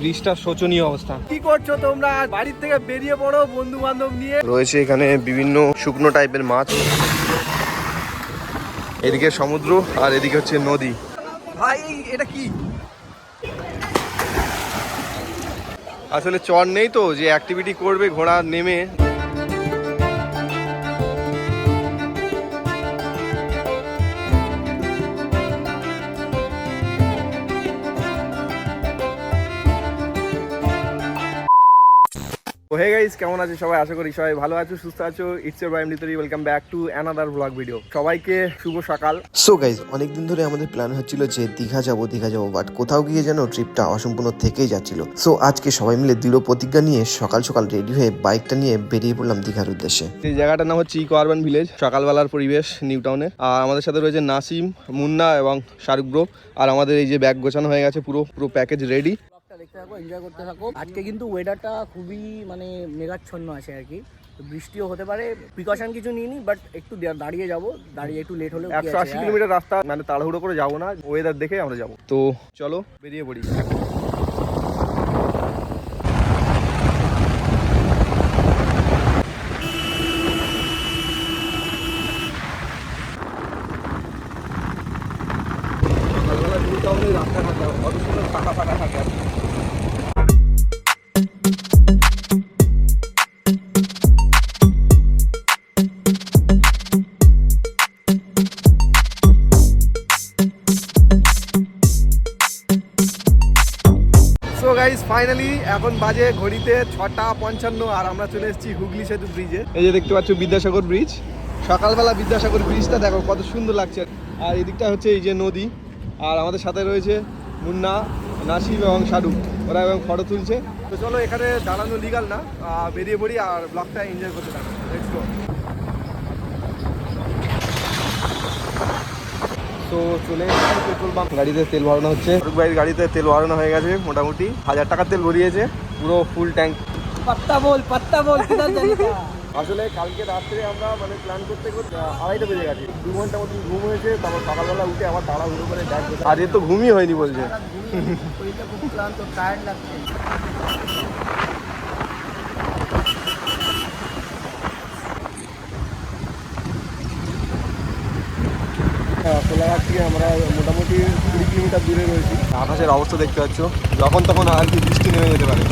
ব্রিজটার শোচনীয় অবস্থা। কি করছ তোমরা? বাড়ির থেকে বেরিয়ে পড়ো বন্ধু বান্ধব নিয়ে। রয়েছে এখানে বিভিন্ন শুকনো টাইপের মাছ। এদিকে সমুদ্র আর এদিকে হচ্ছে নদী। ভাই এটা কি? আসলে চর নেই তো যে অ্যাক্টিভিটি করবে ঘোড়া নেমে। হে গাইস কেমন আছে সবাই? আশা করি সবাই ভালো আছো সুস্থ আছো। It's your বাইম literally welcome back to another blog video সবাইকে শুভ সকাল। সো গাইজ অনেকদিন ধরে আমাদের প্ল্যান হচ্ছিল যে দীঘা যাব দীঘা যাব বাট কোথাও গিয়ে যেন ট্রিপটা অসম্পূর্ণ থেকেই যাচ্ছিল। সো আজকে সবাই মিলে দৃঢ় প্রতিজ্ঞা নিয়ে সকাল সকাল রেডি হয়ে বাইকটা নিয়ে বেরিয়ে পড়লাম দীঘার উদ্দেশ্যে। এই জায়গাটার নাম হচ্ছে ইকো আরবান ভিলেজ সকালবেলার পরিবেশ নিউ টাউনে আর আমাদের সাথে রয়েছে নাসিম মুন্না এবং শাহরুখ ব্রো আর আমাদের এই যে ব্যাগ গোছানো হয়ে গেছে পুরো পুরো প্যাকেজ রেডি দেখতে থাকো এনজয় করতে থাকো। আজকে কিন্তু ওয়েদারটা খুবই মানে মেঘাচ্ছন্ন আছে আর কি। তো বৃষ্টিও হতে পারে প্রিকশন কিছু নিইনি বাট একটু দাঁড়িয়ে যাব। দাঁড়িয়ে একটু লেট হলে একশো আশি হ্যাঁ। কিলোমিটার রাস্তা মানে তাড়াহুড়ো করে যাব না ওয়েদার দেখে আমরা যাব। তো চলো বেরিয়ে পড়ি। ফাইনালি এখন বাজে ঘড়িতে ছটা পঞ্চান্ন আর আমরা চলে এসেছি হুগলি সেতু ব্রিজে এই যে দেখতে পাচ্ছ বিদ্যাসাগর ব্রিজ সকালবেলা বিদ্যাসাগর ব্রিজটা দেখো কত সুন্দর লাগছে। আর এদিকটা হচ্ছে এই যে নদী আর আমাদের সাথে রয়েছে মুন্না নাসিম এবং শাহরুখ ওরা এবং ফটো তুলছে। তো চলো এখানে দাঁড়ানো লিগাল না বেরিয়ে পড়ি আর ব্লগটা এনজয় করতে থাকো। চলে এসেছি পেট্রোল পাম্প। গাড়িতে তেল ভরানো হচ্ছে। ভাইয়ের গাড়িতে তেল ভরানো হয়ে গেছে মোটামুটি। হাজার টাকার তেল ভরিয়েছে পুরো ফুল ট্যাঙ্ক পাত্তা বল পাত্তা বল? আসলে কালকে রাত্রে আমরা মানে প্ল্যান করতে করতে আড়াইটা বেজে গেছে। দু ঘণ্টা মতন ঘুম হয়েছে তারপর সকালবেলা উঠে আবার তাড়াহুড়ো করে ব্যাগ এ তো ঘুমই হয়নি বলছে সারা ঘুমিয়ে শরীরটা খুব ক্লান্ত টায়ার্ড লাগছে হ্যাঁ, কোলাঘাট থেকে আমরা মোটামুটি কুড়ি কিলোমিটার দূরে রয়েছি। আকাশের অবস্থা দেখতে পাচ্ছ যখন তখন আর কি বৃষ্টি নেমে যেতে পারে।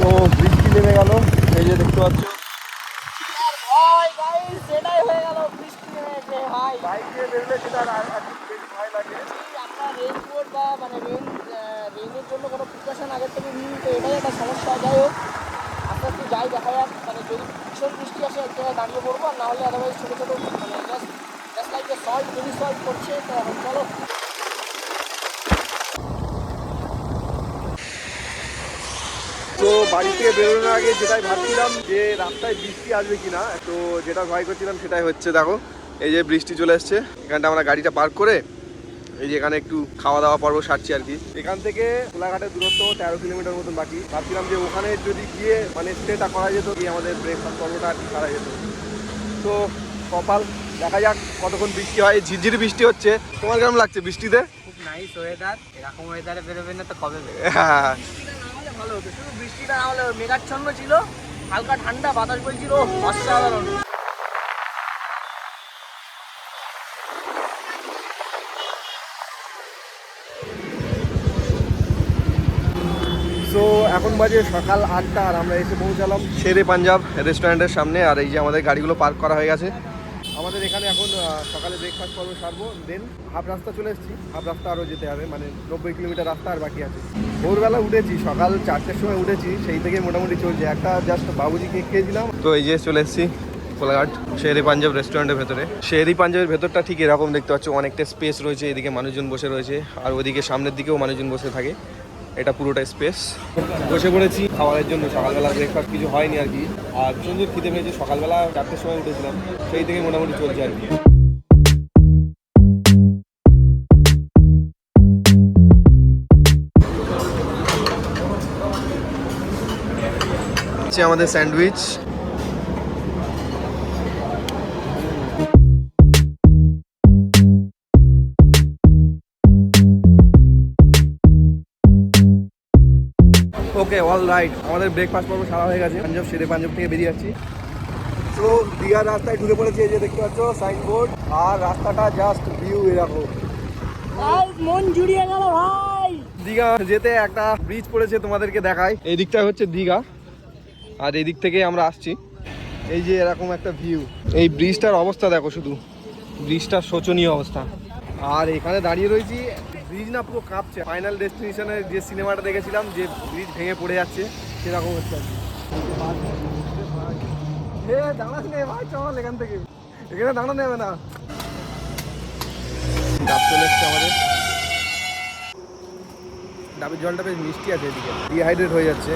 তো বৃষ্টি নেমে গেল এই যে দেখতে পাচ্ছ। ভাই সেটাই হয়ে গেল বৃষ্টি নেমেছে ভাই। বাইক দিয়ে বেরোলে সেটা আর আর একটু বেশি ভয় লাগে। আমরা রেইনকোট বা মানে রেইন রেইনের জন্য কোনো প্রিকশন আগের থেকে নিই তো এটাই একটা সমস্যা। যাই হোক, আস্তে আস্তে যাই, দেখা যাক। মানে যদি ভীষণ বৃষ্টি আসে, এক জায়গায় দাঁড়িয়ে পড়ব, আর না হলে আদারওয়াইজ ছোটো ছোটো মানে জাস্ট জাস্ট লাইক সল্ট যদি সল্ট করছে, তো এখন চলো। তো বাড়ি থেকে বেরোনোর আগে যেটাই ভাবছিলাম যে রাস্তায় বৃষ্টি আসবে কিনা, তো যেটা ভয় করছিলাম সেটাই হচ্ছে, দেখো, এই যে বৃষ্টি চলে এসছে। এখানটা আমরা গাড়িটা পার্ক করে এই যে এখানে একটু খাওয়া দাওয়া পর্ব সারছি আর কি। এখান থেকে কোলাঘাটের দূরত্ব তেরো কিলোমিটার মতন বাকি। ভাবছিলাম যে ওখানে যদি গিয়ে মানে স্টেটা করা যেত গিয়ে আমাদের ব্রেকফাস্ট পর্বটা আর কি সারা যেত। তো কপাল দেখা যাক কতক্ষণ বৃষ্টি হয়। ঝিরঝির বৃষ্টি হচ্ছে। তোমার কেমন লাগছে বৃষ্টিতে? খুব নাইস ওয়েদার এরকম ওয়েদারে বেরোবে না তো কবে হ্যাঁ বৃষ্টিটা না হলে ভালো হতো। শুধু বৃষ্টিটা না হলে মেঘাচ্ছন্ন ছিল। হালকা ঠান্ডা বাতাস বলছিল অসাধারণ। এখন বাজে সকাল আটটা আর আমরা এসে পৌঁছালাম শেরে পাঞ্জাব রেস্টুরেন্টের সামনে আর এই যে আমাদের গাড়িগুলো পার্ক করা হয়ে গেছে। আমাদের এখানে এখন সকালে ব্রেকফাস্ট করব, সারবো দেন হাফ রাস্তা চলে এসেছি। হাফ রাস্তা আরও যেতে হবে মানে নব্বই কিলোমিটার রাস্তা আর বাকি আছে। ভোরবেলা উঠেছি, সকাল চারটের সময় উঠেছি, সেই থেকে মোটামুটি চলছে। একটা জাস্ট বাবুজি কেক খেয়েছিলাম। তো এই যে চলে এসেছি কোলাঘাট, শেরি পাঞ্জাব রেস্টুরেন্টের ভেতরে। শেরি পাঞ্জাবের ভেতরটা ঠিক এরকম দেখতে পাচ্ছ, অনেকটা স্পেস রয়েছে, এদিকে মানুষজন বসে রয়েছে, আর ওদিকে সামনের দিকেও মানুষজন বসে থাকে। এটা পুরোটা স্পেস বসে পড়েছি, খাবারের জন্য সকালবেলা ব্রেকফাস্ট কিছু হয়নি আর কি। আর সুন্দর খিদে পেয়েছে, সকালবেলা চারটের সময় উঠেছিলাম, সেই থেকে মোটামুটি চলছে আর কি। আমাদের স্যান্ডউইচ। অল রাইট আমাদের ব্রেকফাস্ট পর্ব সারা হয়ে গেছে। পাঞ্জাব সেরে পাঞ্জাব থেকে বেরিয়ে যাচ্ছি তো দীঘার রাস্তায় ঢুকে পড়েছে এই যে দেখতে পাচ্ছ সাইনবোর্ড আর রাস্তাটা জাস্ট ভিউ এরকম মন জুড়িয়ে গেল ভাই। দীঘা যেতে একটা ব্রিজ পড়েছে তোমাদেরকে দেখাই। এই দিকটা হচ্ছে দীঘা। আর এই দিক থেকে আমরা আসছি। এই যে এরকম একটা ভিউ এই ব্রিজটার অবস্থা দেখো শুধু। ব্রিজটার শোচনীয় অবস্থা। আর এখানে দাঁড়িয়ে রয়েছি ব্রিজ না পুরো কাঁপছে। ফাইনাল ডেস্টিনেশনের যে সিনেমাটা দেখেছিলাম, যে ব্রিজ ভেঙে পড়ে যাচ্ছে, সেরকম হচ্ছে আর কি। ভাই এখান থেকে। দাঁড়ানো যাবে না। ডাব চলে আমাদের। ডাবের জলটা বেশ মিষ্টি আছে এদিকে। হয়ে যাচ্ছে।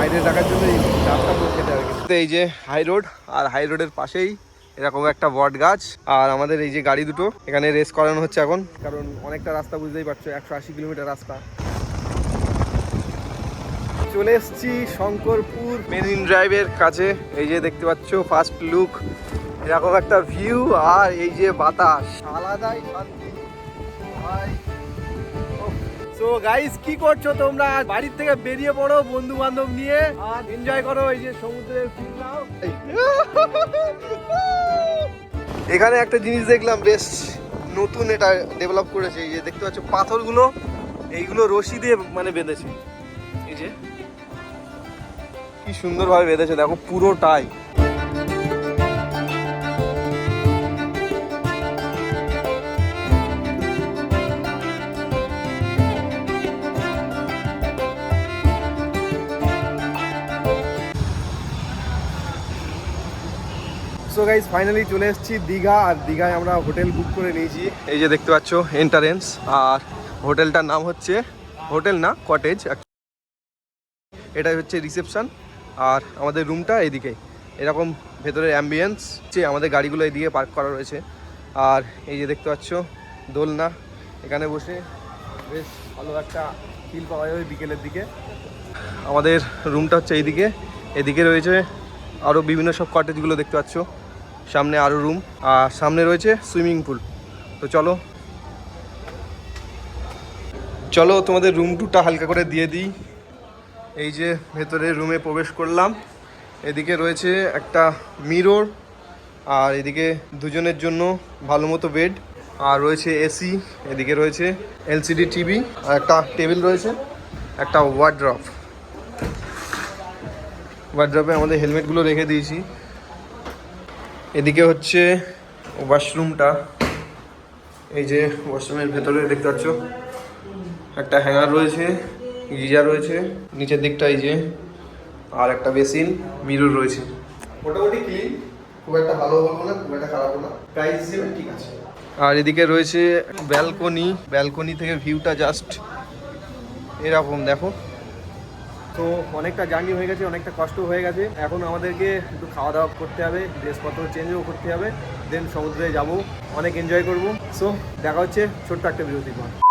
হাইড্রেট রাখার জন্য এই ডাবটা পুরো খেতে এই যে হাই রোড আর হাই রোডের পাশেই এরকম একটা বট গাছ, আর আমাদের এই যে গাড়ি দুটো, এখানে রেস করানো হচ্ছে এখন। কারণ অনেকটা রাস্তা বুঝতেই পারছ, একশো আশি কিলোমিটার রাস্তা। চলে এসছি শঙ্করপুর মেরিন ড্রাইভের কাছে। এই যে দেখতে পাচ্ছ ফার্স্ট লুক এরকম একটা ভিউ আর এই যে বাতাস। আলাদাই শান্তি। সো গাইস কি করছ তোমরা? বাড়ির থেকে বেরিয়ে পড়ো বন্ধু বান্ধব নিয়ে, আর এনজয় করো এই যে সমুদ্রের। এখানে একটা জিনিস দেখলাম, বেশ নতুন এটা ডেভেলপ করেছে। এই যে দেখতে পাচ্ছ, পাথরগুলো, এইগুলো রশি দিয়ে মানে বেঁধেছে। এই যে, কি সুন্দরভাবে বেঁধেছে, দেখো পুরোটাই। সো গাইজ ফাইনালি চলে এসেছি দীঘা, আর দীঘায় আমরা হোটেল বুক করে নিয়েছি। এই যে দেখতে পাচ্ছ এন্টারেন্স আর হোটেলটার নাম হচ্ছে, হোটেল না কটেজ এটা হচ্ছে রিসেপশন আর আমাদের রুমটা এদিকে এরকম ভেতরের অ্যাম্বিয়েন্স যে আমাদের গাড়িগুলো এদিকে পার্ক করা রয়েছে। আর এই যে দেখতে পাচ্ছ, দোলনা। এখানে বসে বেশ ভালো একটা ফিল পাওয়া যাবে বিকেলের দিকে। আমাদের রুমটা হচ্ছে এইদিকে। এদিকে রয়েছে আরও বিভিন্ন সব কটেজগুলো দেখতে পাচ্ছ। সামনে আরও রুম আর সামনে রয়েছে সুইমিং পুল তো চলো। চলো তোমাদের রুম টুটা হালকা করে দিয়ে দিই। এই যে ভেতরে রুমে প্রবেশ করলাম। এদিকে রয়েছে একটা মিরর আর এদিকে দুজনের জন্য ভালো মতো বেড আর রয়েছে এসি এদিকে রয়েছে এলসিডি টিভি আর একটা টেবিল রয়েছে, একটা ওয়ার্ড্রপ ওয়ার্ড্রপে আমাদের হেলমেটগুলো রেখে দিয়েছি। এদিকে হচ্ছে ওয়াশরুমটা। এই যে ওয়াশরুমের ভেতরে দেখতে পাচ্ছ একটা হ্যাঙ্গার রয়েছে গিজার রয়েছে নিচের দিকটা এই যে আর একটা বেসিন মিরর রয়েছে। মোটামুটি ক্লিন খুব একটা ভালো বলব না খুব একটা খারাপও না প্রাইস হিসেবে ঠিক আছে। আর এদিকে রয়েছে ব্যালকনি ব্যালকনি থেকে ভিউটা জাস্ট এরকম দেখো। তো অনেকটা জার্নি হয়ে গেছে, অনেকটা কষ্ট হয়ে গেছে। এখন আমাদেরকে একটু খাওয়া দাওয়া করতে হবে, ড্রেসপত্র চেঞ্জও করতে হবে দেন সমুদ্রে যাব, অনেক এনজয় করব। সো দেখা হচ্ছে ছোট্ট একটা বিরতির পর।